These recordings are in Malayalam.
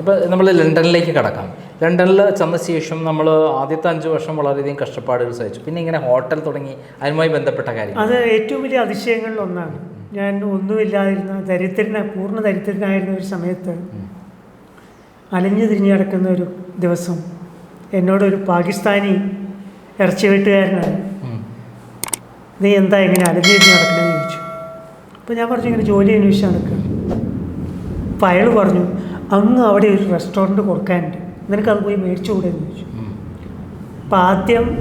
അപ്പോൾ നമ്മൾ ലണ്ടനിലേക്ക് കടക്കാം. ലണ്ടനിൽ ചെന്ന ശേഷം നമ്മൾ ആദ്യത്തെ അഞ്ച് വർഷം വളരെയധികം കഷ്ടപ്പാടുകൾ സഹിച്ചു. പിന്നെ ഇങ്ങനെ ഹോട്ടൽ തുടങ്ങി അതുമായി ബന്ധപ്പെട്ട കാര്യം അത് ഏറ്റവും വലിയ അതിശയങ്ങളിൽ ഒന്നാണ്. ഞാൻ ഒന്നുമില്ലാതിരുന്ന ദരിദ്രന പൂർണ ദരിദ്രനായിരുന്ന ഒരു സമയത്ത് അലഞ്ഞു തിരിഞ്ഞു കിടക്കുന്ന ഒരു ദിവസം എന്നോടൊരു പാകിസ്ഥാനി ഇറച്ചി വെട്ടുകാരനാണ് നീ എന്താ ഇങ്ങനെ അലഞ്ഞു തിരിഞ്ഞു നടക്കണമെന്ന് ചോദിച്ചു? അപ്പോൾ ഞാൻ പറഞ്ഞു ഇങ്ങനെ ജോലി അന്വേഷിച്ച് നടക്കുക അപ്പോൾ അയാൾ പറഞ്ഞു അങ്ങ് അവിടെ ഒരു റെസ്റ്റോറന്റ് കൊടുക്കാനുണ്ട്. നിനക്ക് അത് പോയി മേടിച്ചു കൂടെയെന്ന് എന്ന് ചോദിച്ചു അപ്പം ആദ്യം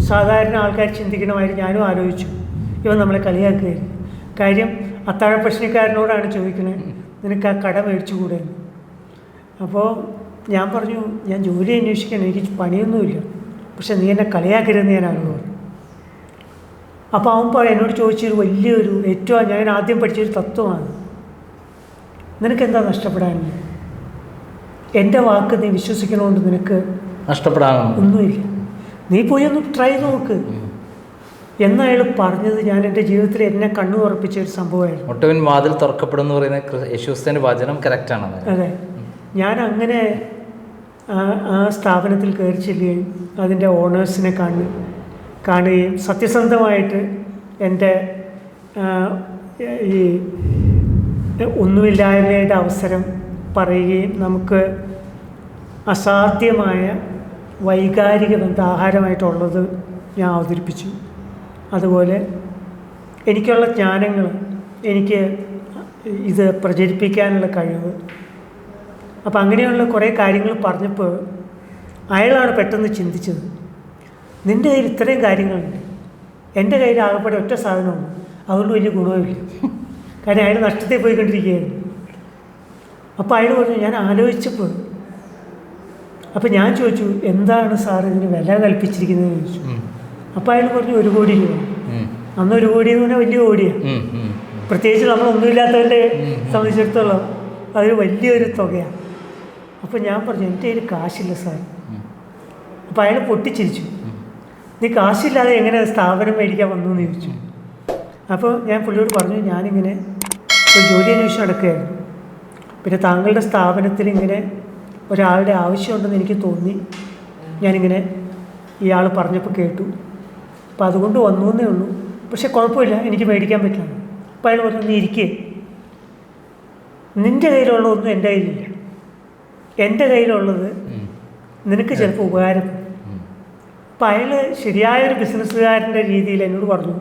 സാധാരണ ആൾക്കാർ ചിന്തിക്കണമായിട്ട് ഞാനും ആലോചിച്ചു. ഇവ നമ്മളെ കളിയാക്കുകയായിരുന്നു. കാര്യം അത്താഴ പ്രശ്നക്കാരനോടാണ് ചോദിക്കുന്നത് നിനക്ക് ആ കട മേടിച്ചു കൂടെയെന്ന്. അപ്പോൾ ഞാൻ പറഞ്ഞു ഞാൻ ജോലി അന്വേഷിക്കണം. എനിക്ക് പണിയൊന്നുമില്ല. പക്ഷെ നീ എന്നെ കളിയാക്കരുതെന്ന് ഞാൻ അവനോട് പറഞ്ഞു. അപ്പോൾ അവൻ പറ എന്നോട് ചോദിച്ചൊരു വലിയൊരു ഏറ്റവും ഞാൻ ആദ്യം പഠിച്ചൊരു തത്വമാണ്. നിനക്കെന്താ നഷ്ടപ്പെടാൻ? എന്റെ വാക്ക് നീ വിശ്വസിക്കണോണ്ട് നിനക്ക് നഷ്ടപ്പെടാനാണ് ഒന്നുമില്ല. നീ പോയി ഒന്ന് ട്രൈ നോക്ക്. എന്ന് അയാൾ പറഞ്ഞത് ഞാൻ എന്റെ ജീവിതത്തിൽ എന്നെ കണ്ണു തുറപ്പിച്ച ഒരു സംഭവമായിരുന്നു. ഒട്ടുവിൻ വാതിൽ തുറക്കപ്പെടുന്നു പറയുന്ന യേശുസ്തേന്റെ വചനം കറക്റ്റാണ് അതെ. ഞാൻ അങ്ങനെ ആ ആ സ്ഥാപനത്തിൽ കയറി ചെല്ലുകയും അതിന്റെ ഓണേഴ്സിനെ കാണു കാണുകയും സത്യസന്ധമായിട്ട് എന്റെ ഈ ഒന്നുമില്ലായ്മയുടെ അവസരം പറയുകയും നമുക്ക് അസാധ്യമായ വൈകാരിക ബന്ധ ആഹാരമായിട്ടുള്ളത് ഞാൻ അവതരിപ്പിച്ചു. അതുപോലെ എനിക്കുള്ള ജ്ഞാനങ്ങൾ എനിക്ക് ഇത് പ്രചരിപ്പിക്കാനുള്ള കഴിവ്. അപ്പം അങ്ങനെയുള്ള കുറേ കാര്യങ്ങൾ പറഞ്ഞപ്പോൾ അയാളാണ് പെട്ടെന്ന് ചിന്തിച്ചത്. നിന്റെ കയ്യിൽ ഇത്രയും കാര്യങ്ങളുണ്ട്. എന്റെ കയ്യിൽ ആകപ്പെടെ ഒറ്റ സാധനമുണ്ട്. അതുകൊണ്ട് വലിയ ഗുണമില്ല കാരണം അയാൾ നഷ്ടത്തിൽ പോയിക്കൊണ്ടിരിക്കുകയായിരുന്നു. അപ്പോൾ അയാൾ പറഞ്ഞു ഞാൻ ആലോചിച്ചപ്പോൾ അപ്പോൾ ഞാൻ ചോദിച്ചു എന്താണ് സാർ ഇതിന് വില കൽപ്പിച്ചിരിക്കുന്നത് ചോദിച്ചു. അപ്പോൾ അയാൾ പറഞ്ഞു ഒരു കോടി രൂപ. അന്ന് ഒരു കോടി എന്ന് പറഞ്ഞാൽ വലിയ കോടിയാണ്. പ്രത്യേകിച്ച് നമ്മളൊന്നുമില്ലാത്തവരെ സംബന്ധിച്ചിടത്തോളം അതൊരു വലിയൊരു തുകയാണ് അപ്പോൾ ഞാൻ പറഞ്ഞു എന്റെ കയ്യിൽ കാശില്ല സാർ. അപ്പോൾ അയാൾ പൊട്ടിച്ചിരിച്ചു. നീ കാശില്ലാതെ എങ്ങനെ സ്ഥാപനം മേടിക്കാൻ വന്നു? എന്ന് ചോദിച്ചു. അപ്പോൾ ഞാൻ പുള്ളിയോട് പറഞ്ഞു ഞാനിങ്ങനെ ഒരു ജോലി അന്വേഷിച്ച് നടക്കുകയായിരുന്നു. പിന്നെ താങ്കളുടെ സ്ഥാപനത്തിൽ ഇങ്ങനെ ഒരാളുടെ ആവശ്യമുണ്ടെന്ന് എനിക്ക് തോന്നി. ഞാനിങ്ങനെ ഇയാൾ പറഞ്ഞപ്പോൾ കേട്ടു. അപ്പോൾ അതുകൊണ്ട് വന്നു എന്നേ ഉള്ളൂ. പക്ഷെ കുഴപ്പമില്ല എനിക്ക് മേടിക്കാൻ പറ്റില്ല. അപ്പോൾ അയാൾ പറഞ്ഞു നീ ഇരിക്കേ. നിന്റെ കയ്യിലുള്ള ഒന്നും എന്റെ കയ്യിലില്ല. എന്റെ കയ്യിലുള്ളത് നിനക്ക് ചിലപ്പോൾ ഉപകാരം. അപ്പം അയാൾ ശരിയായ ഒരു ബിസിനസ്സുകാരന്റെ രീതിയിൽ എന്നോട് പറഞ്ഞു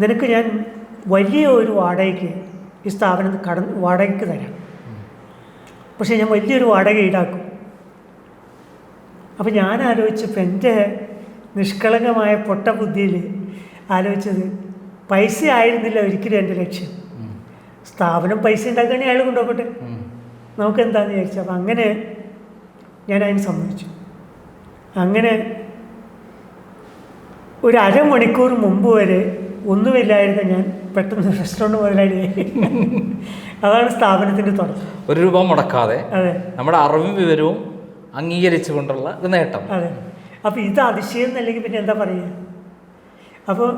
നിനക്ക് ഞാൻ വലിയ ഒരു വാടകയ്ക്ക് ഈ സ്ഥാപനം കട വാടകയ്ക്ക് തരാം. പക്ഷേ ഞാൻ വലിയൊരു വാടക ഈടാക്കും. അപ്പോൾ ഞാൻ ആലോചിച്ചപ്പോൾ എന്റെ നിഷ്കളങ്കമായ പൊട്ട ബുദ്ധിയിൽ ആലോചിച്ചത് പൈസ ആയിരുന്നില്ല ഒരിക്കലും എന്റെ ലക്ഷ്യം. സ്ഥാപനം പൈസ ഉണ്ടാക്കുകയാണെങ്കിൽ അയാൾ കൊണ്ടുപോകട്ടെ. നമുക്ക് എന്താണെന്ന് വിചാരിച്ചു അപ്പം അങ്ങനെ ഞാൻ അതിന് സമ്മതിച്ചു. അങ്ങനെ ഒരു അരമണിക്കൂർ മുമ്പ് വരെ ഒന്നുമില്ലായിരുന്ന ഞാൻ പെട്ടെന്ന് റെസ്റ്റോറന്റ് മുതലാളി. അതാണ് സ്ഥാപനത്തിന്റെ തുടക്കം ഒരു രൂപ മുടക്കാതെ അതെ. നമ്മുടെ അറിവും വിവരവും അംഗീകരിച്ചുകൊണ്ടുള്ള ഒരു നേട്ടം. അതെ. അപ്പോൾ ഇത് അതിശയം എന്നല്ലെങ്കിൽ പിന്നെ എന്താ പറയുക? അപ്പോൾ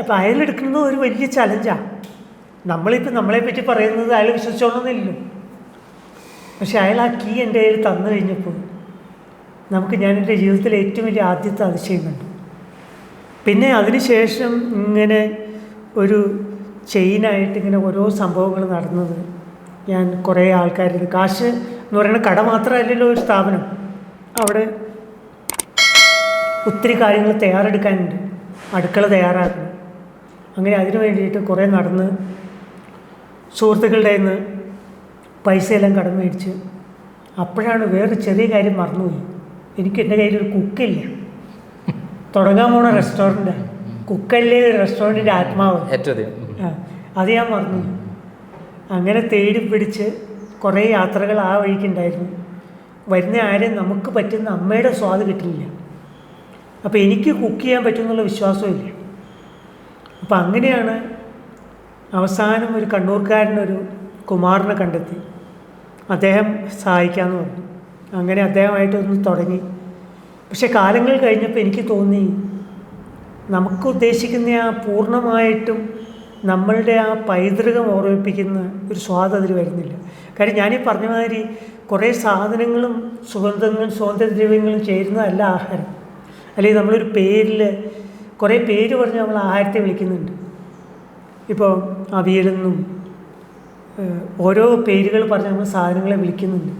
അപ്പോൾ അയാളെടുക്കുന്നത് ഒരു വലിയ ചലഞ്ചാണ് നമ്മളിപ്പോൾ നമ്മളെ പറ്റി പറയുന്നത് അയാൾ വിശ്വസിച്ചോളണമെന്നില്ലല്ലോ. പക്ഷെ അയാൾ ആ കീ എന്റെ കയ്യിൽ തന്നു കഴിഞ്ഞപ്പോൾ നമുക്ക് ഞാൻ എന്റെ ജീവിതത്തിലെ ഏറ്റവും വലിയ ആദ്യത്തെ അതിശയം കണ്ടു പിന്നെ അതിനുശേഷം ഇങ്ങനെ ഒരു ചെയിനായിട്ട് ഇങ്ങനെ ഓരോ സംഭവങ്ങൾ നടന്നത്. ഞാൻ കുറേ ആൾക്കാരിൽ കാശ് എന്ന് പറയുന്ന കട മാത്രമല്ലല്ലോ ഒരു സ്ഥാപനം. അവിടെ ഒത്തിരി കാര്യങ്ങൾ തയ്യാറെടുക്കാനുണ്ട്. അടുക്കള തയ്യാറാക്കണം അങ്ങനെ അതിനു വേണ്ടിയിട്ട് കുറേ നടന്ന് സുഹൃത്തുക്കളുടെ നിന്ന് പൈസയെല്ലാം കടം മേടിച്ച് അപ്പോഴാണ് വേറൊരു ചെറിയ കാര്യം മറന്നുപോയി. എനിക്ക് എന്റെ കയ്യിലൊരു കുക്കില്ല. തുടങ്ങാൻ പോണ റെസ്റ്റോറന്റ് കുക്കല്ലേ റെസ്റ്റോറന്റിന്റെ ആത്മാവ്. ഏറ്റവും. അത് ഞാൻ പറഞ്ഞു അങ്ങനെ തേടി പിടിച്ച് കുറേ യാത്രകൾ ആ വഴിക്കുണ്ടായിരുന്നു വരുന്ന ആരും നമുക്ക് പറ്റുന്ന അമ്മയുടെ സ്വാദ് കിട്ടില്ല. അപ്പോൾ എനിക്ക് കുക്ക് ചെയ്യാൻ പറ്റുമെന്നുള്ള വിശ്വാസമില്ല അപ്പോൾ അങ്ങനെയാണ് അവസാനം ഒരു കണ്ണൂർക്കാരനൊരു കുമാറിനെ കണ്ടെത്തി. അദ്ദേഹം സഹായിക്കാമെന്ന് പറഞ്ഞു. അങ്ങനെ അദ്ദേഹമായിട്ടൊന്ന് തുടങ്ങി. പക്ഷെ കാലങ്ങൾ കഴിഞ്ഞപ്പോൾ എനിക്ക് തോന്നി നമുക്ക് ഉദ്ദേശിക്കുന്ന ആ പൂർണമായിട്ടും നമ്മളുടെ ആ പൈതൃകം ഓർമ്മിപ്പിക്കുന്ന ഒരു സ്വാദ് അതിൽ വരുന്നില്ല. കാര്യം ഞാനീ പറഞ്ഞ മാതിരി കുറേ സാധനങ്ങളും സുഗന്ധങ്ങളും സ്വാതന്ത്ര്യദ്രവ്യങ്ങളും ചേരുന്നതല്ല ആഹാരം. അല്ലെങ്കിൽ നമ്മളൊരു പേരിൽ കുറേ പേര് പറഞ്ഞ് നമ്മൾ ആഹാരത്തെ വിളിക്കുന്നുണ്ട്. ഇപ്പോൾ അവിയലെന്നും ഓരോ പേരുകൾ പറഞ്ഞ് നമ്മൾ സാധനങ്ങളെ വിളിക്കുന്നുണ്ട്.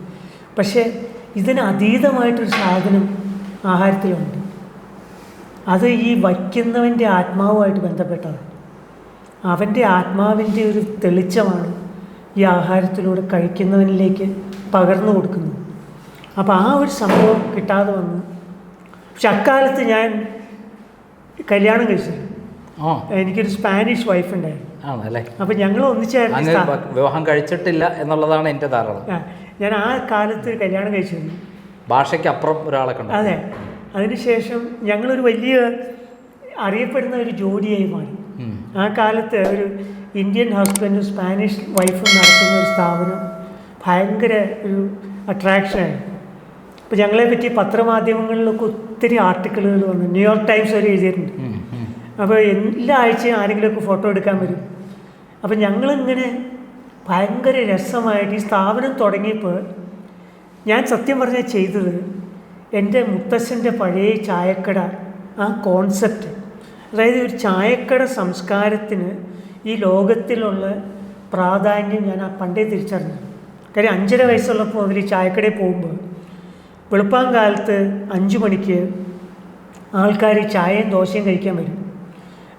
പക്ഷേ ഇതിന് അതീതമായിട്ടൊരു സാധനം ആഹാരത്തിലുണ്ട്. അത് ഈ വയ്ക്കുന്നവന്റെ ആത്മാവുമായിട്ട് ബന്ധപ്പെട്ടതാണ്. അവന്റെ ആത്മാവിന്റെ ഒരു തെളിച്ചമാണ് ഈ ആഹാരത്തിലൂടെ കഴിക്കുന്നവനിലേക്ക് പകർന്നു കൊടുക്കുന്നത്. അപ്പോൾ ആ ഒരു സംഭവം കിട്ടാതെ വന്നു. പക്ഷെ അക്കാലത്ത് ഞാൻ കല്യാണം കഴിച്ചിരുന്നു ആ. എനിക്കൊരു സ്പാനിഷ് വൈഫ് ഉണ്ടായിരുന്നു ആണല്ലേ? അപ്പം ഞങ്ങൾ ഒന്നിച്ചായിരുന്നു വിവാഹം കഴിച്ചിട്ടില്ല എന്നുള്ളതാണ് എന്റെ ധാരണ. ഞാൻ ആ കാലത്ത് കല്യാണം കഴിച്ചിരുന്നു. ഭാഷയ്ക്ക് അപ്പുറം ഒരാളെ കണ്ടു അതെ. അതിനുശേഷം ഞങ്ങളൊരു വലിയ അറിയപ്പെടുന്ന ഒരു ജോലിയായി മാറി. ആ കാലത്ത് ഒരു ഇന്ത്യൻ ഹസ്ബൻഡും സ്പാനിഷ് വൈഫും നടത്തുന്ന ഒരു സ്ഥാപനം ഭയങ്കര ഒരു അട്രാക്ഷനായിരുന്നു അപ്പോൾ ഞങ്ങളെ പറ്റി പത്രമാധ്യമങ്ങളിലൊക്കെ ഒത്തിരി ആർട്ടിക്കിളുകൾ വന്നു. ന്യൂയോർക്ക് ടൈംസ് വരെ എഴുതിയിട്ടുണ്ട്. അപ്പോൾ എല്ലാ ആഴ്ചയും ആരെങ്കിലുമൊക്കെ ഫോട്ടോ എടുക്കാൻ വരും. അപ്പോൾ ഞങ്ങളിങ്ങനെ ഭയങ്കര രസമായിട്ട് ഈ സ്ഥാപനം തുടങ്ങിയപ്പോൾ ഞാൻ സത്യം പറഞ്ഞാൽ ചെയ്തത് എന്റെ മുത്തശ്ശന്റെ പഴയ ചായക്കട ആ കോൺസെപ്റ്റ്. അതായത് ഒരു ചായക്കട സംസ്കാരത്തിന് ഈ ലോകത്തിലുള്ള പ്രാധാന്യം ഞാൻ ആ പണ്ടേ തിരിച്ചറിഞ്ഞു. കാര്യം അഞ്ചര വയസ്സുള്ളപ്പോൾ അതിൽ ഈ ചായക്കടയിൽ പോകുമ്പോൾ വെളുപ്പാൻ കാലത്ത് അഞ്ച് മണിക്ക് ആൾക്കാർ ചായയും ദോശയും കഴിക്കാൻ വരും.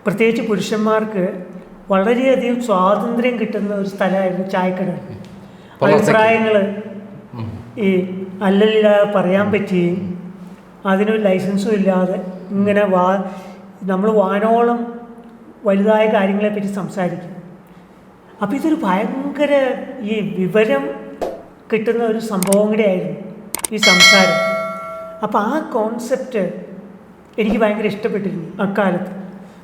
പ്രത്യേകിച്ച് പുരുഷന്മാർക്ക് വളരെയധികം സ്വാതന്ത്ര്യം കിട്ടുന്ന ഒരു സ്ഥലമായിരുന്നു ചായക്കട. അഭിപ്രായങ്ങൾ ഈ അല്ലല്ലാതെ പറയാൻ പറ്റുകയും അതിനൊരു ലൈസൻസും ഇല്ലാതെ ഇങ്ങനെ വാ നമ്മൾ വാനോളം വലുതായ കാര്യങ്ങളെപ്പറ്റി സംസാരിക്കും. അപ്പോൾ ഇതൊരു ഭയങ്കര ഈ വിവരം കിട്ടുന്ന ഒരു സംഭവം കൂടെ ആയിരുന്നു ഈ സംസാരം. അപ്പോൾ ആ കോൺസെപ്റ്റ് എനിക്ക് ഭയങ്കര ഇഷ്ടപ്പെട്ടിരുന്നു അക്കാലത്ത്.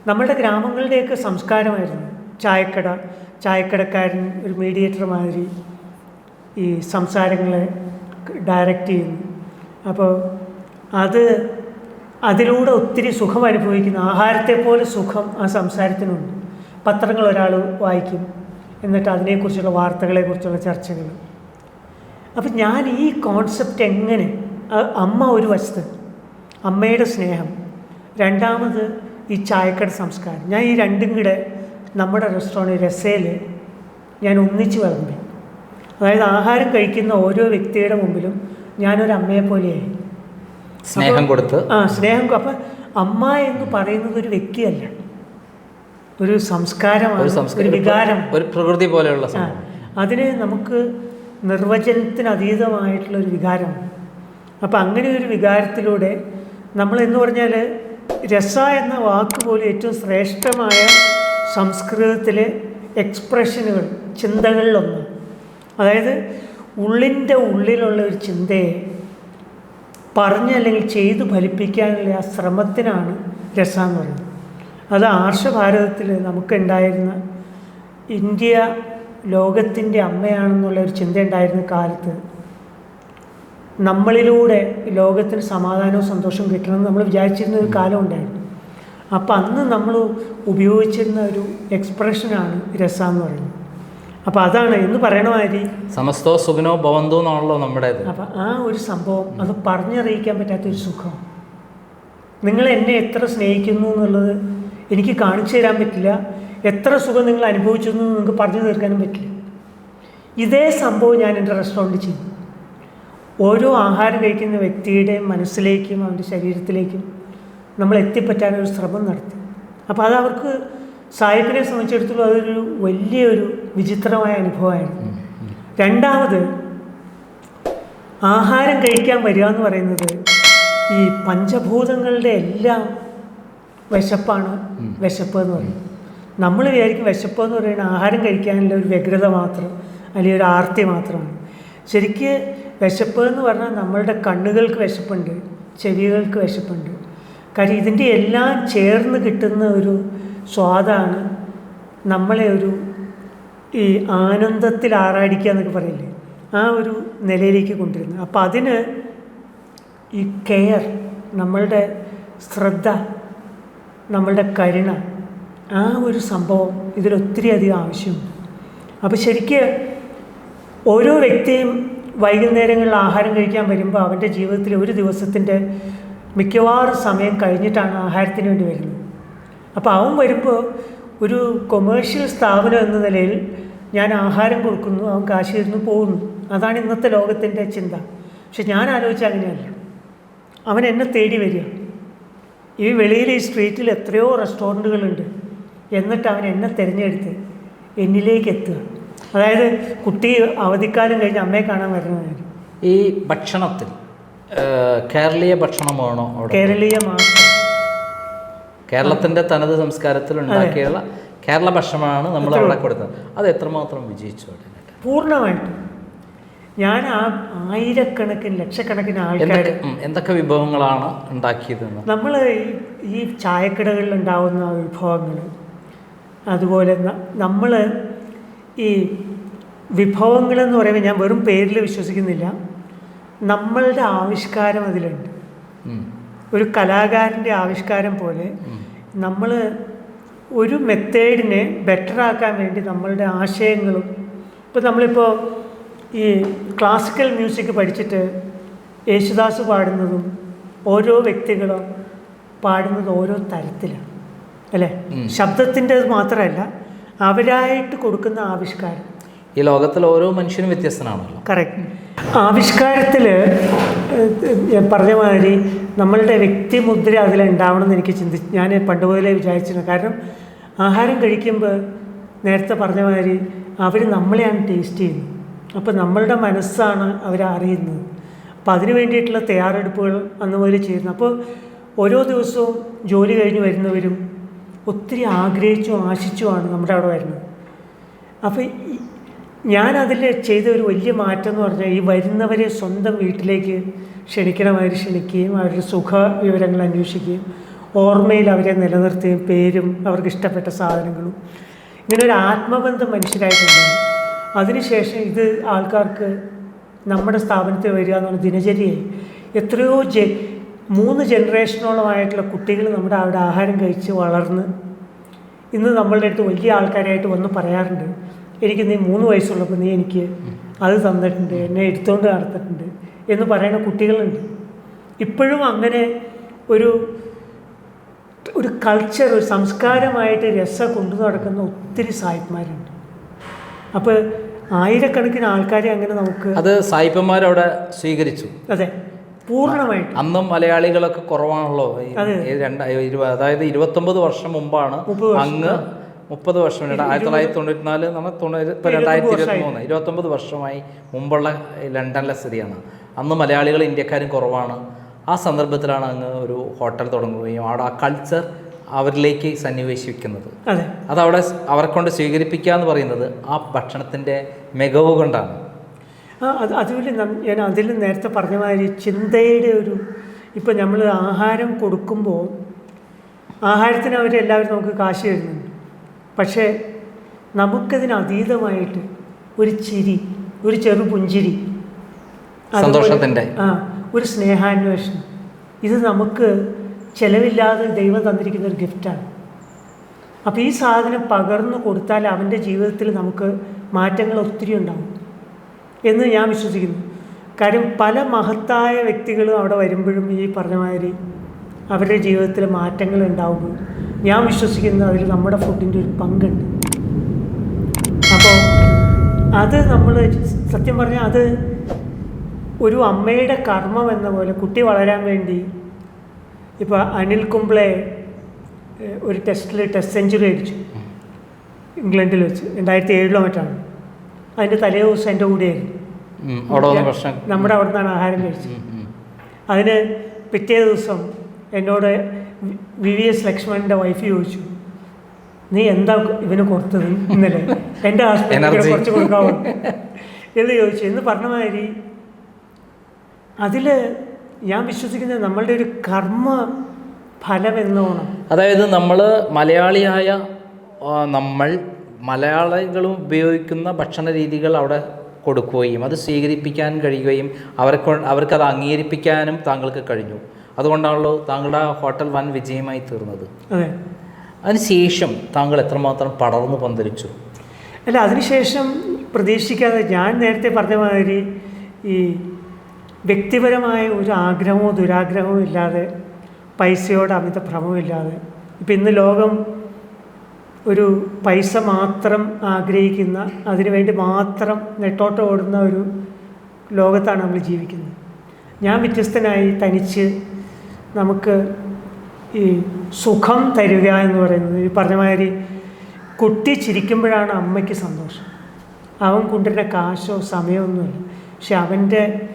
നമ്മളുടെ ഗ്രാമങ്ങളുടെയൊക്കെ സംസ്കാരമായിരുന്നു. ചായക്കട ചായക്കടക്കാരൻ ഒരു മീഡിയേറ്റർ മാതിരി ഈ സംസാരങ്ങളെ ഡയറക്റ്റ് ചെയ്യുന്നു. അപ്പോൾ അത് അതിലൂടെ ഒത്തിരി സുഖം അനുഭവിക്കുന്ന ആഹാരത്തെ പോലെ സുഖം ആ സംസാരത്തിനുണ്ട്. പത്രങ്ങൾ ഒരാൾ വായിക്കും എന്നിട്ട് അതിനെക്കുറിച്ചുള്ള വാർത്തകളെക്കുറിച്ചുള്ള ചർച്ചകൾ. അപ്പം ഞാൻ ഈ കോൺസെപ്റ്റ് എങ്ങനെ അമ്മ ഒരു വശത്ത് അമ്മയുടെ സ്നേഹം. രണ്ടാമത് ഈ ചായക്കട സംസ്കാരം. ഞാൻ ഈ രണ്ടും കൂടെ നമ്മുടെ റെസ്റ്റോറന്റ് രസയിൽ ഞാൻ ഒന്നിച്ച് വിളമ്പി. അതായത് ആഹാരം കഴിക്കുന്ന ഓരോ വ്യക്തിയുടെ മുമ്പിലും ഞാനൊരു അമ്മയെ പോലെയായി. സ്നേഹം കൊടുത്ത്? ആ സ്നേഹം അപ്പം അമ്മ എന്ന് പറയുന്നത് ഒരു വ്യക്തിയല്ല. ഒരു സംസ്കാരമാണ് ഒരു വികാരം. ഒരു പ്രകൃതി പോലെയുള്ള അതിന് നമുക്ക് നിർവചനത്തിന് അതീതമായിട്ടുള്ള ഒരു വികാരം. അപ്പം അങ്ങനെ ഒരു വികാരത്തിലൂടെ നമ്മൾ എന്ന് പറഞ്ഞാൽ രസ എന്ന വാക്ക് പോലും ഏറ്റവും ശ്രേഷ്ഠമായ സംസ്കൃതത്തിലെ എക്സ്പ്രഷനുകൾ ചിന്തകളിലൊന്ന്. അതായത് ഉള്ളിന്റെ ഉള്ളിലുള്ള ഒരു ചിന്തയെ പറഞ്ഞ് അല്ലെങ്കിൽ ചെയ്തു ഫലിപ്പിക്കാനുള്ള ആ ശ്രമത്തിനാണ് രസ എന്ന് പറയുന്നത്. അത് ആർഷഭാരതത്തിൽ നമുക്കുണ്ടായിരുന്ന ഇന്ത്യ ലോകത്തിന്റെ അമ്മയാണെന്നുള്ള ഒരു ചിന്ത ഉണ്ടായിരുന്ന കാലത്ത് നമ്മളിലൂടെ ലോകത്തിന് സമാധാനവും സന്തോഷവും കിട്ടണമെന്ന് നമ്മൾ വിചാരിച്ചിരുന്ന ഒരു കാലം ഉണ്ടായിരുന്നു. അപ്പം അന്ന് നമ്മൾ ഉപയോഗിച്ചിരുന്ന ഒരു എക്സ്പ്രഷനാണ് രസ എന്ന് പറയുന്നത്. അപ്പോൾ അതാണ് എന്ന് പറയണ മാതിരി. സമസ്തോ സുഖനോ ഭവന്തോ എന്നാണല്ലോ നമ്മുടെ അപ്പൊ ആ ഒരു സംഭവം അത് പറഞ്ഞറിയിക്കാൻ പറ്റാത്ത ഒരു സുഖം. നിങ്ങൾ എന്നെ എത്ര സ്നേഹിക്കുന്നു എന്നുള്ളത് എനിക്ക് കാണിച്ചു തരാൻ പറ്റില്ല. എത്ര സുഖം നിങ്ങൾ അനുഭവിച്ചു എന്ന് നിങ്ങൾക്ക് പറഞ്ഞു തീർക്കാനും പറ്റില്ല. ഇതേ സംഭവം ഞാൻ എന്റെ റെസ്റ്റോറന്റിൽ ചെയ്തു. ഓരോ ആഹാരം കഴിക്കുന്ന വ്യക്തിയുടെ മനസ്സിലേക്കും അവന്റെ ശരീരത്തിലേക്കും നമ്മൾ എത്തിപ്പറ്റാനൊരു ശ്രമം നടത്തി. അപ്പോൾ അത് അവർക്ക് സാഹിബിനെ സംബന്ധിച്ചിടത്തോളം അതൊരു വലിയൊരു വിചിത്രമായ അനുഭവമായിരുന്നു. രണ്ടാമത് ആഹാരം കഴിക്കാൻ വരിക എന്ന് പറയുന്നത് ഈ പഞ്ചഭൂതങ്ങളുടെ എല്ലാം വിശപ്പാണ് വിശപ്പ് എന്ന് പറയുന്നത്. നമ്മൾ വിചാരിക്കും വിശപ്പ് എന്ന് പറയുന്നത് ആഹാരം കഴിക്കാനുള്ള ഒരു വ്യഗ്രത മാത്രം അല്ലെങ്കിൽ ഒരു ആർത്തി മാത്രമാണ്. ശരിക്ക് വിശപ്പ് എന്ന് പറഞ്ഞാൽ നമ്മളുടെ കണ്ണുകൾക്ക് വിശപ്പുണ്ട് ചെവികൾക്ക് വിശപ്പുണ്ട്. കാര്യം ഇതിന്റെ എല്ലാം ചേർന്ന് കിട്ടുന്ന ഒരു സ്വാദാണ്. നമ്മളെ ഒരു ഈ ആനന്ദത്തിൽ ആറാടിക്കുക എന്നൊക്കെ പറയില്ലേ? ആ ഒരു നിലയിലേക്ക് കൊണ്ടുവരുന്നത് അപ്പോൾ അതിന് ഈ കെയർ നമ്മളുടെ ശ്രദ്ധ നമ്മളുടെ കരുണ ആ ഒരു സംഭവം ഇതിലൊത്തിരി അധികം ആവശ്യമുണ്ട്. അപ്പോൾ ശരിക്ക് ഓരോ വ്യക്തിയും വൈകുന്നേരങ്ങളിൽ ആഹാരം കഴിക്കാൻ വരുമ്പോൾ അവന്റെ ജീവിതത്തിൽ ഒരു ദിവസത്തിന്റെ മിക്കവാറും സമയം കഴിഞ്ഞിട്ടാണ് ആഹാരത്തിന് വേണ്ടി വരുന്നത്. അപ്പോൾ അവൻ വരുമ്പോൾ ഒരു കൊമേഴ്ഷ്യൽ സ്ഥാപനം എന്ന നിലയിൽ ഞാൻ ആഹാരം കൊടുക്കുന്നു അവൻ കാശ് തരുന്നു പോകുന്നു. അതാണ് ഇന്നത്തെ ലോകത്തിന്റെ ചിന്ത. പക്ഷെ ഞാൻ ആലോചിച്ച അങ്ങനെയല്ല. അവൻ എന്നെ തേടി വരിക. ഈ വെളിയിൽ ഈ സ്ട്രീറ്റിൽ എത്രയോ റെസ്റ്റോറന്റുകളുണ്ട് എന്നിട്ട് അവൻ എന്നെ തിരഞ്ഞെടുത്ത് എന്നിലേക്ക് എത്തുക. അതായത് കുട്ടി അവധിക്കാലം കഴിഞ്ഞ് അമ്മയെ കാണാൻ വരുന്നതായിരിക്കും ഈ ഭക്ഷണത്തിൽ കേരളീയ ഭക്ഷണമാണോ കേരളീയ മാത്രം കേരളത്തിന്റെ തനത് സംസ്കാരത്തിൽ ഉണ്ടാക്കിയുള്ള കേരള ഭക്ഷണമാണ് നമ്മൾ അവിടെ കൊടുത്തത് അത് എത്രമാത്രം വിജയിച്ചു പൂർണമായിട്ടും. ഞാൻ ആ ആയിരക്കണക്കിന് ലക്ഷക്കണക്കിന് ആൾക്കാർ എന്തൊക്കെ വിഭവങ്ങളാണ് ഉണ്ടാക്കിയത് നമ്മൾ ഈ ചായക്കടകളിൽ ഉണ്ടാവുന്ന വിഭവങ്ങൾ അതുപോലെ നമ്മൾ ഈ വിഭവങ്ങളെന്ന് പറയുമ്പോൾ ഞാൻ വെറും പേരിൽ വിശ്വസിക്കുന്നില്ല. നമ്മളുടെ ആവിഷ്കാരം അതിലുണ്ട്. ഒരു കലാകാരന്റെ ആവിഷ്കാരം പോലെ. നമ്മൾ ഒരു മെത്തേഡിനെ ബെറ്റർ ആക്കാൻ വേണ്ടി നമ്മളുടെ ആശയങ്ങളും ഇപ്പോൾ നമ്മളിപ്പോൾ ഈ ക്ലാസിക്കൽ മ്യൂസിക് പഠിച്ചിട്ട് യേശുദാസ് പാടുന്നതും ഓരോ വ്യക്തികളും പാടുന്നത് ഓരോ തരത്തിലാണ് അല്ലേ? ശബ്ദത്തിന്റെ ശബ്ദത്തിന്റെത് മാത്രമല്ല അവരായിട്ട് കൊടുക്കുന്ന ആവിഷ്കാരം. ഈ ലോകത്തിൽ ഓരോ മനുഷ്യനും വ്യത്യസ്തനാണല്ലോ. കറക്റ്റ് ആവിഷ്കാരത്തിൽ പറഞ്ഞ മാതിരി നമ്മളുടെ വ്യക്തിമുദ്ര അതിലുണ്ടാവണമെന്ന് എനിക്ക് ചിന്തി ഞാൻ പണ്ട് മുതലേ വിചാരിച്ചിരുന്നു. കാരണം ആഹാരം കഴിക്കുമ്പോൾ നേരത്തെ പറഞ്ഞ മാതിരി അവർ നമ്മളെയാണ് ടേസ്റ്റ് ചെയ്യുന്നത്. അപ്പോൾ നമ്മളുടെ മനസ്സാണ് അവർ അറിയുന്നത്. അപ്പോൾ അതിന് വേണ്ടിയിട്ടുള്ള തയ്യാറെടുപ്പുകൾ അന്ന് മുതൽ ചെയ്യുന്നു അപ്പോൾ ഓരോ ദിവസവും ജോലി കഴിഞ്ഞ് വരുന്നവരും ഒത്തിരി ആഗ്രഹിച്ചും ആശിച്ചുമാണ് നമ്മുടെ അവിടെ വരുന്നത്. അപ്പോൾ അതിൽ ചെയ്ത ഒരു വലിയ മാറ്റം എന്ന് പറഞ്ഞാൽ ഈ വരുന്നവരെ സ്വന്തം വീട്ടിലേക്ക് ക്ഷണിക്കണമാതിരി ക്ഷണിക്കുകയും അവരുടെ സുഖ വിവരങ്ങൾ അന്വേഷിക്കുകയും ഓർമ്മയിൽ അവരെ നിലനിർത്തുകയും പേരും അവർക്ക് ഇഷ്ടപ്പെട്ട സാധനങ്ങളും. ഇങ്ങനെ ഒരു ആത്മബന്ധം മനുഷ്യരായിട്ടുണ്ടാകും അതിനുശേഷം ഇത് ആൾക്കാർക്ക് നമ്മുടെ സ്ഥാപനത്തിൽ വരിക എന്ന് പറഞ്ഞ ദിനചര്യയായി. എത്രയോ ജെ മൂന്ന് ജനറേഷനോളമായിട്ടുള്ള കുട്ടികൾ നമ്മുടെ അവിടെ ആഹാരം കഴിച്ച് വളർന്ന് ഇന്ന് നമ്മളുടെ അടുത്ത് വലിയ ആൾക്കാരായിട്ട് വന്ന് പറയാറുണ്ട്. എനിക്ക് നീ മൂന്ന് വയസ്സുള്ളപ്പോൾ നീ എനിക്ക് അത് തന്നിട്ടുണ്ട് എന്നെ എടുത്തുകൊണ്ട് നടത്തിട്ടുണ്ട് എന്ന് പറയുന്ന കുട്ടികളുണ്ട്. ഇപ്പോഴും അങ്ങനെ ഒരു ഒരു കൾച്ചർ ഒരു സംസ്കാരമായിട്ട് രസ കൊണ്ടു നടക്കുന്ന ഒത്തിരി സായിപ്പന്മാരുണ്ട്. അപ്പോൾ ആയിരക്കണക്കിന് ആൾക്കാരെ അങ്ങനെ നമുക്ക് അത് സായിപ്പന്മാരവിടെ സ്വീകരിച്ചു. അതെ പൂർണമായിട്ട്. അന്നും മലയാളികളൊക്കെ കുറവാണല്ലോ. അതായത് ഇരുപത്തൊമ്പത് വർഷം മുമ്പാണ് അങ്ങ് മുപ്പത് വർഷം ആയിരത്തി തൊള്ളായിരത്തി തൊണ്ണൂറ്റി നാല് നമ്മൾ തൊണ്ണൂറ് രണ്ടായിരത്തി ഇരുപത്തി മൂന്ന് ഇരുപത്തൊമ്പത് വർഷമായി മുമ്പുള്ള ലണ്ടനിലെ സ്ഥിതിയാണ്. അന്ന് മലയാളികൾ ഇന്ത്യക്കാരും കുറവാണ്. ആ സന്ദർഭത്തിലാണ് അങ്ങ് ഒരു ഹോട്ടൽ തുടങ്ങുകയും അവിടെ ആ കൾച്ചർ അവരിലേക്ക് സന്നിവേശിക്കുന്നത്. അതെ. അതവിടെ അവരെ കൊണ്ട് സ്വീകരിപ്പിക്കുക എന്ന് പറയുന്നത് ആ ഭക്ഷണത്തിന്റെ മികവ് കൊണ്ടാണ്. അത് അതുപോലെ ഞാൻ അതിൽ നേരത്തെ പറഞ്ഞ മാതിരി ചിന്തയുടെ ഒരു ഇപ്പം നമ്മൾ ആഹാരം കൊടുക്കുമ്പോൾ ആഹാരത്തിന് അവരെല്ലാവരും നമുക്ക് കാശ് തരുന്നുണ്ട്. പക്ഷേ നമുക്കതിന് അതീതമായിട്ട് ഒരു ചിരി ഒരു ചെറു പുഞ്ചിരി സന്തോഷത്തിന്റെ. ആ ഒരു സ്നേഹാന്വേഷണം. ഇത് നമുക്ക് ചിലവില്ലാതെ ദൈവം തന്നിരിക്കുന്ന ഒരു ഗിഫ്റ്റാണ്. അപ്പോൾ ഈ സാധനം പകർന്നു കൊടുത്താൽ അവന്റെ ജീവിതത്തിൽ നമുക്ക് മാറ്റങ്ങൾ ഒത്തിരി ഉണ്ടാവും എന്ന് ഞാൻ വിശ്വസിക്കുന്നു. കാര്യം പല മഹത്തായ വ്യക്തികളും അവിടെ വരുമ്പോഴും ഈ പറഞ്ഞ മാതിരി അവരുടെ ജീവിതത്തിൽ മാറ്റങ്ങൾ ഉണ്ടാവുമ്പോൾ ഞാൻ വിശ്വസിക്കുന്നത് അതിൽ നമ്മുടെ ഫുഡിന്റെ ഒരു പങ്കുണ്ട്. അപ്പോൾ അത് നമ്മൾ സത്യം പറഞ്ഞാൽ അത് ഒരു അമ്മയുടെ കർമ്മം എന്ന പോലെ കുട്ടി വളരാൻ വേണ്ടി ഇപ്പോൾ അനിൽ കുംബ്ലെ ഒരു ടെസ്റ്റിൽ ടെസ്റ്റ് സെഞ്ചുറി അടിച്ചു. ഇംഗ്ലണ്ടിൽ വെച്ച്. രണ്ടായിരത്തി ഏഴിലോ മറ്റാണ് അതിന്റെ തലേ ദിവസം എന്റെ കൂടെയായിരുന്നു. നമ്മുടെ അവിടെ നിന്നാണ് ആഹാരം കഴിച്ചത്. അതിന് പിറ്റേ ദിവസം എന്നോട് വി- വി എസ് ലക്ഷ്മണന്റെ വൈഫ് ചോദിച്ചു നീ എന്താ ഇവന് കൊടുത്തത് ഇന്നലെ? എന്റെ ഹസ്ബൻഡിന് കുറച്ച് കൊടുക്കാമോ എന്ന് ചോദിച്ചു. എന്ന് പറഞ്ഞ മാതിരി അതിൽ ഞാൻ വിശ്വസിക്കുന്നത് നമ്മളുടെ ഒരു കർമ്മ ഫലം എന്നോണം. അതായത് നമ്മൾ മലയാളിയായ നമ്മൾ മലയാളികളും ഉപയോഗിക്കുന്ന ഭക്ഷണ രീതികൾ അവിടെ കൊടുക്കുകയും അത് സ്വീകരിപ്പിക്കാൻ കഴിയുകയും അവർക്ക് അവർക്കത് അംഗീകരിപ്പിക്കാനും താങ്കൾക്ക് കഴിഞ്ഞു. അതുകൊണ്ടാണല്ലോ താങ്കളുടെ ആ ഹോട്ടൽ വൻ വിജയമായി തീർന്നത്. അതെ. അതിനുശേഷം താങ്കൾ എത്രമാത്രം പടർന്നു പന്തലിച്ചു? അല്ല അതിനുശേഷം പ്രതീക്ഷിക്കാതെ ഞാൻ നേരത്തെ പറഞ്ഞ മാതിരി ഈ വ്യക്തിപരമായ ഒരു ആഗ്രഹമോ ദുരാഗ്രഹമോ ഇല്ലാതെ പൈസയോട് അമിത ഭ്രമമില്ലാതെ ഇപ്പം ഇന്ന് ലോകം ഒരു പൈസ മാത്രം ആഗ്രഹിക്കുന്ന അതിനുവേണ്ടി മാത്രം നെട്ടോട്ടം ഓടുന്ന ഒരു ലോകത്താണ് നമ്മൾ ജീവിക്കുന്നത്. ഞാൻ വ്യത്യസ്തനായി തനിച്ച് നമുക്ക് ഈ സുഖം തരിക എന്ന് പറയുന്നത് ഈ പറഞ്ഞ മാതിരി കുട്ടി ചിരിക്കുമ്പോഴാണ് അമ്മയ്ക്ക് സന്തോഷം. അവൻ കൊണ്ടുവരുന്ന കാശോ സമയമൊന്നുമില്ല പക്ഷെ അവന്റെ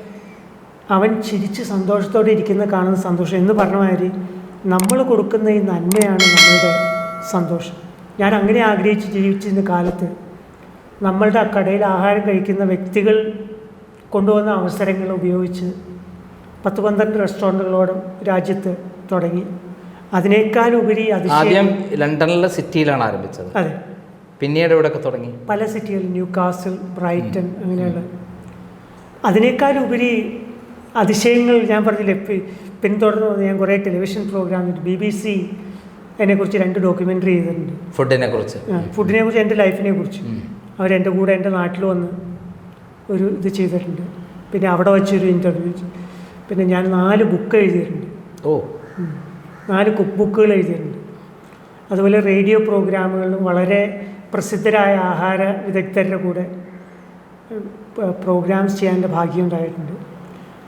അവൻ ചിരിച്ച് സന്തോഷത്തോടെ ഇരിക്കുന്ന കാണുന്ന സന്തോഷം എന്ന് പറഞ്ഞ മാതിരി നമ്മൾ കൊടുക്കുന്ന ഈ നന്മയാണ് നമ്മളുടെ സന്തോഷം. ഞാൻ അങ്ങനെ ആഗ്രഹിച്ച് ജീവിച്ചിരുന്ന കാലത്ത് നമ്മളുടെ കടയിൽ ആഹാരം കഴിക്കുന്ന വ്യക്തികൾ കൊണ്ടുവന്ന അവസരങ്ങൾ ഉപയോഗിച്ച് പത്ത് പന്ത്രണ്ട് റെസ്റ്റോറന്റുകളോടും രാജ്യത്ത് തുടങ്ങി. അതിനേക്കാൾ ഉപരി അതിശയം ആദ്യം ലണ്ടനിലെ സിറ്റിയിലാണ് ആരംഭിച്ചത്. അതെ. പിന്നീട് ഇവിടെയൊക്കെ തുടങ്ങി? പല സിറ്റികളിൽ ന്യൂ കാസിൽ ബ്രൈറ്റൺ അങ്ങനെയുള്ള. അതിനേക്കാൾ ഉപരി അതിശയങ്ങൾ ഞാൻ പറഞ്ഞില്ലേ പിന്തുടർന്ന് ഞാൻ കുറേ ടെലിവിഷൻ പ്രോഗ്രാമിൽ ബി ബി സി എന്നെക്കുറിച്ച് രണ്ട് ഡോക്യുമെന്ററി ചെയ്തിട്ടുണ്ട്. ഫുഡിനെ കുറിച്ച് ഫുഡിനെ കുറിച്ച് എന്റെ ലൈഫിനെ കുറിച്ച് അവരെന്റെ കൂടെ എന്റെ നാട്ടിൽ വന്ന് ഒരു ഇത് ചെയ്തിട്ടുണ്ട്. പിന്നെ അവിടെ വെച്ചൊരു ഇന്റർവ്യൂ. പിന്നെ ഞാൻ നാല് ബുക്ക് എഴുതിയിട്ടുണ്ട്. ഓ. നാല് കുക്ക് ബുക്കുകൾ എഴുതിയിട്ടുണ്ട്. അതുപോലെ റേഡിയോ പ്രോഗ്രാമുകളിലും വളരെ പ്രസിദ്ധരായ ആഹാര വിദഗ്ധരുടെ കൂടെ പ്രോഗ്രാംസ് ചെയ്യാന്റെ ഭാഗ്യം ഉണ്ടായിട്ടുണ്ട്.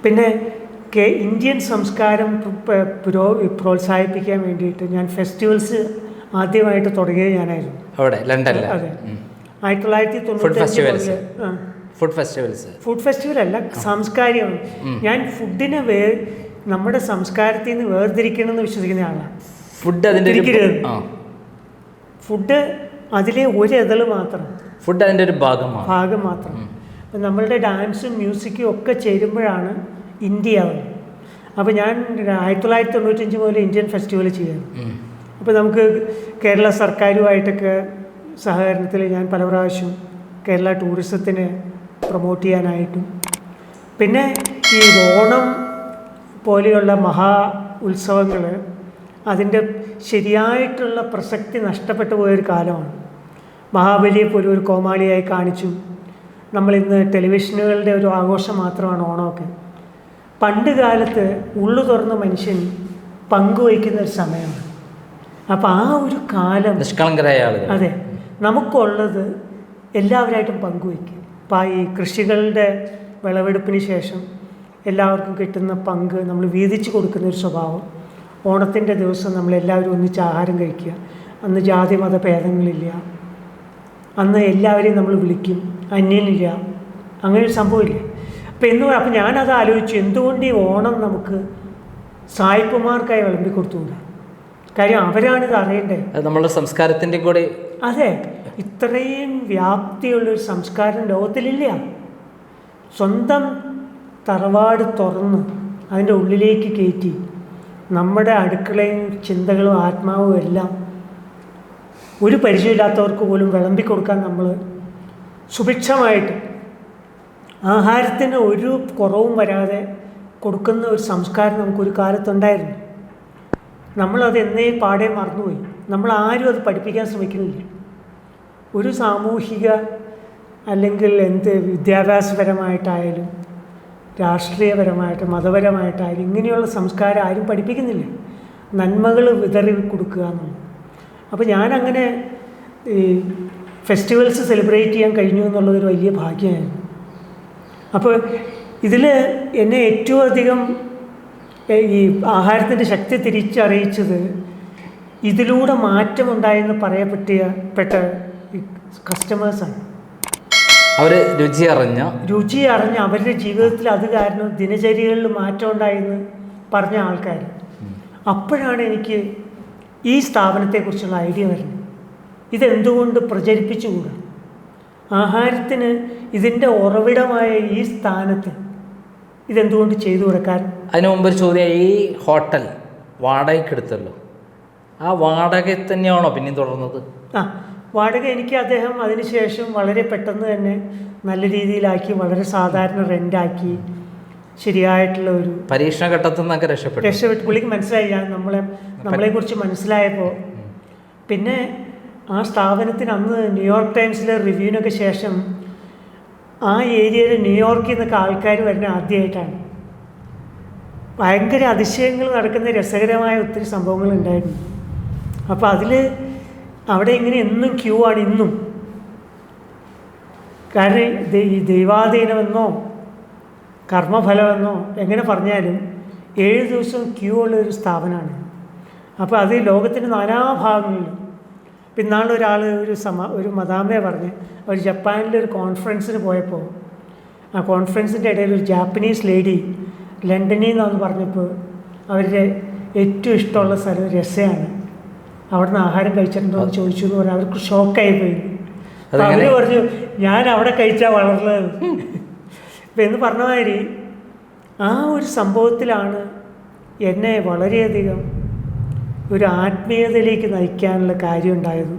പിന്നെ കെ ഇന്ത്യൻ സംസ്കാരം പുരോ പ്രോത്സാഹിപ്പിക്കാൻ വേണ്ടിയിട്ട് ഞാൻ ഫെസ്റ്റിവൽസ് ആദ്യമായിട്ട് തുടങ്ങിയത് ഞാനായിരുന്നു. അവിടെ ലണ്ടനിൽ അതെ. ആയിരത്തി തൊള്ളായിരത്തി തൊണ്ണൂറ്റി ഫുഡ് ഫെസ്റ്റിവൽസ് ഫുഡ് ഫെസ്റ്റിവൽ അല്ല സാംസ്കാരികം. ഞാൻ ഫുഡിനെ വേ നമ്മുടെ സംസ്കാരത്തിൽ നിന്ന് വേർതിരിക്കണം എന്ന് വിശ്വസിക്കുന്ന ആളാണ് ഫുഡ് അതിന്റെ ഫുഡ് അതിലെ ഒരു എതൾ മാത്രം. ഫുഡ് അതിന്റെ ഒരു ഭാഗമാണ് ഭാഗം മാത്രം. അപ്പം നമ്മളുടെ ഡാൻസും മ്യൂസിക്കും ഒക്കെ ചേരുമ്പോഴാണ് ഇന്ത്യ ആവുന്നത് അപ്പോൾ ഞാൻ ആയിരത്തി തൊള്ളായിരത്തി തൊണ്ണൂറ്റഞ്ച് മുതൽ ഇന്ത്യൻ ഫെസ്റ്റിവൽ ചെയ്യുന്നു. അപ്പോൾ നമുക്ക് കേരള സർക്കാരുമായിട്ടൊക്കെ സഹകരണത്തിൽ ഞാൻ പല പ്രാവശ്യം കേരള ടൂറിസത്തിന് പ്രൊമോട്ട് ചെയ്യാനായിട്ടും. പിന്നെ ഈ ഓണം പോലെയുള്ള മഹാ ഉത്സവങ്ങൾ അതിന്റെ ശരിയായിട്ടുള്ള പ്രസക്തി നഷ്ടപ്പെട്ടു പോയൊരു കാലമാണ്. മഹാബലിയെ പോലും ഒരു കോമാളിയായി കാണിച്ചു. നമ്മളിന്ന് ടെലിവിഷനുകളുടെ ഒരു ആഘോഷം മാത്രമാണ് ഓണമൊക്കെ. പണ്ട് കാലത്ത് ഉള്ളു തുറന്ന മനുഷ്യൻ പങ്കുവയ്ക്കുന്ന ഒരു സമയമാണ്. അപ്പോൾ ആ ഒരു കാലം നിഷ്കളങ്കരായ ആളുകൾ. അതെ നമുക്കുള്ളത് എല്ലാവരായിട്ടും പങ്കുവയ്ക്കുക അപ്പോൾ ഈ കൃഷികളുടെ വിളവെടുപ്പിന് ശേഷം എല്ലാവർക്കും കിട്ടുന്ന പങ്ക് നമ്മൾ വീതിച്ച് കൊടുക്കുന്ന ഒരു സ്വഭാവം ഓണത്തിന്റെ ദിവസം നമ്മൾ എല്ലാവരും ഒന്നിച്ച് ആഹാരം കഴിക്കുക അന്ന് ജാതി മത ഭേദങ്ങളില്ല അന്ന് എല്ലാവരെയും നമ്മൾ വിളിക്കും അന്യനില്ല അങ്ങനെ ഒരു സംഭവമില്ല? അപ്പോൾ എന്ന് അപ്പം ഞാനത് ആലോചിച്ചു എന്തുകൊണ്ട് ഈ ഓണം നമുക്ക് സായിപ്പുമാർക്കായി വിളമ്പി കൊടുത്തുകൂടാ? കാര്യം അവരാണിത് അറിയേണ്ടത് നമ്മളുടെ സംസ്കാരത്തിന്റെ കൂടെ അതെ ഇത്രയും വ്യാപ്തിയുള്ളൊരു സംസ്കാരം ലോകത്തിലില്ല. സ്വന്തം തറവാട് തുറന്ന് അതിന്റെ ഉള്ളിലേക്ക് കയറ്റി നമ്മുടെ അടുക്കളയും ചിന്തകളും ആത്മാവും എല്ലാം ഒരു പരിചയമില്ലാത്തവർക്ക് പോലും വിളമ്പി കൊടുക്കാൻ നമ്മൾ സുഭിക്ഷമായിട്ട് ആഹാരത്തിന് ഒരു കുറവും വരാതെ കൊടുക്കുന്ന ഒരു സംസ്കാരം നമുക്കൊരു കാലത്തുണ്ടായിരുന്നു. നമ്മളത് എന്നേ പാടെ മറന്നുപോയി. നമ്മൾ ആരും അത് പഠിപ്പിക്കാൻ ശ്രമിക്കുന്നില്ല. ഒരു സാമൂഹിക അല്ലെങ്കിൽ എന്ത് വിദ്യാഭ്യാസപരമായിട്ടായാലും രാഷ്ട്രീയപരമായിട്ട് മതപരമായിട്ടായാലും ഇങ്ങനെയുള്ള സംസ്കാരം ആരും പഠിപ്പിക്കുന്നില്ല. നന്മകൾ വിതറി കൊടുക്കുക എന്നുള്ളത്. അപ്പോൾ ഞാനങ്ങനെ ഈ ഫെസ്റ്റിവൽസ് സെലിബ്രേറ്റ് ചെയ്യാൻ കഴിഞ്ഞു എന്നുള്ളതൊരു വലിയ ഭാഗ്യമായിരുന്നു. അപ്പോൾ ഇതിൽ എന്നെ ഏറ്റവും അധികം ഈ ആഹാരത്തിന്റെ ശക്തി തിരിച്ചറിയിച്ചത് ഇതിലൂടെ മാറ്റമുണ്ടായെന്ന് പറയപ്പെട്ടിയ പെട്ട കസ്റ്റമേഴ്സാണ് അവർ രുചി അറിഞ്ഞ? രുചി അറിഞ്ഞ് അവരുടെ ജീവിതത്തിൽ അത് കാരണം ദിനചര്യകളിൽ മാറ്റം ഉണ്ടായെന്ന് പറഞ്ഞ ആൾക്കാർ അപ്പോഴാണ് എനിക്ക് ഈ സ്ഥാപനത്തെക്കുറിച്ചുള്ള ഐഡിയ വരുന്നത്. ഇതെന്തുകൊണ്ട് പ്രചരിപ്പിച്ചുകൂടാ? ആഹാരത്തിന് ഇതിന്റെ ഉറവിടമായ ഈ സ്ഥാനത്ത് ഇതെന്തുകൊണ്ട് ചെയ്തു കൊടുക്കാൻ അതിനു മുമ്പ് ചോദ്യം ഈ ഹോട്ടൽ വാടകയ്ക്ക് എടുത്തല്ലോ ആ വാടക തന്നെയാണോ പിന്നെ തുടർന്നത്? ആ വാടക എനിക്ക് അദ്ദേഹം അതിനുശേഷം വളരെ പെട്ടെന്ന് തന്നെ നല്ല രീതിയിലാക്കി വളരെ സാധാരണ റെന്റാക്കി ശരിയായിട്ടുള്ള ഒരു പരീക്ഷണ ഘട്ടത്തിൽ നിന്നൊക്കെ രക്ഷപ്പെട്ടു. രക്ഷപ്പെട്ടു പുള്ളിക്ക് മനസ്സിലായി. ഞാൻ നമ്മളെ നമ്മളെക്കുറിച്ച് മനസ്സിലായപ്പോൾ പിന്നെ ആ സ്ഥാപനത്തിന് അന്ന് ന്യൂയോർക്ക് ടൈംസിലെ റിവ്യൂവിനൊക്കെ ശേഷം ആ ഏരിയയിൽ ന്യൂയോർക്കിൽ നിന്നൊക്കെ ആൾക്കാർ വരുന്ന ആദ്യമായിട്ടാണ് ഭയങ്കര അതിശയങ്ങൾ നടക്കുന്ന രസകരമായ ഒത്തിരി സംഭവങ്ങൾ ഉണ്ടായിരുന്നു. അപ്പോൾ അതിൽ അവിടെ ഇങ്ങനെ എന്നും ക്യൂ ആണ് ഇന്നും. കാരണം ഈ ദൈവാധീനമെന്നോ കർമ്മഫലമെന്നോ എങ്ങനെ പറഞ്ഞാലും ഏഴ് ദിവസം ക്യൂ ഉള്ള ഒരു സ്ഥാപനമാണ്. അപ്പോൾ അത് ലോകത്തിന്റെ നാനാഭാഗങ്ങളിലും പിന്നാളിൽ ഒരാൾ ഒരു സമ ഒരു മദാമയെ പറഞ്ഞ് അവർ ജപ്പാനിലൊരു കോൺഫറൻസിന് പോയപ്പോൾ ആ കോൺഫറൻസിന്റെ ഇടയിൽ ഒരു ജാപ്പനീസ് ലേഡി ലണ്ടനിൽ നിന്നാന്ന് പറഞ്ഞപ്പോൾ അവരുടെ ഏറ്റവും ഇഷ്ടമുള്ള സ്ഥലം രസയാണ് അവിടുന്ന് ആഹാരം കഴിച്ചിട്ടുണ്ടോ എന്ന് ചോദിച്ചു എന്ന് പറഞ്ഞാൽ അവർക്ക് ഷോക്കായി പോയി. അവർ അവർ പറഞ്ഞു ഞാൻ അവിടെ കഴിച്ചാൽ വളർന്നത്. ഇപ്പം എന്ന് പറഞ്ഞ മാതിരി ആ ഒരു സംഭവത്തിലാണ് എന്നെ വളരെയധികം ഒരു ആത്മീയതയിലേക്ക് നയിക്കാനുള്ള കാര്യം ഉണ്ടായത്.